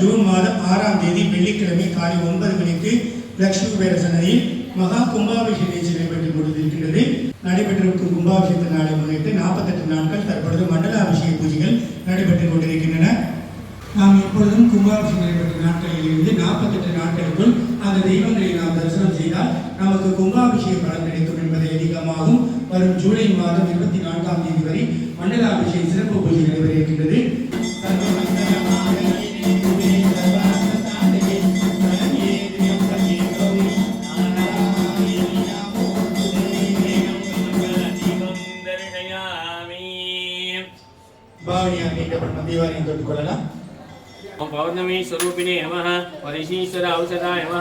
June மாதம் ஆறாம் தேதி வெள்ளிக்கிழமை காலை ஒன்பது மணிக்கு லட்சுமி பேரசனையில் மகா கும்பாபிஷேக நிகழ்ச்சி நடைபெற்றுக் கொண்டிருக்கின்றது. நடைபெற்றிருக்கும் கும்பாபிஷேகத்தை நாளை முன்னிட்டு நாற்பத்தெட்டு நாட்கள் தற்பொழுது மண்டல அபிஷேக பூஜைகள் நடைபெற்றுக் கொண்டிருக்கின்றன. நாம் எப்பொழுதும் கும்பாபிஷேகம் நடைபெற்ற நாட்களில் இருந்து நாற்பத்தெட்டு நாட்களுக்குள் அந்த தெய்வங்களை நாம் தரிசனம் செய்தால் நமக்கு கும்பாபிஷேக பலன் கிடைக்கும் என்பது அதிகமாகும். வரும் ஜூலை மாதம் இருபத்தி நான்காம் தேதி வரை மண்டல அபிஷேக சிறப்பு பூஜை நடைபெற இருக்கின்றது. பாவனியாக மீட்டப்படும் தீபாவளியை தொட்டுக்கொள்ளலாம் பௌர்ணமி ஸ்வரூபிணே நம பரிசீஸ்வர ஔஷதா நம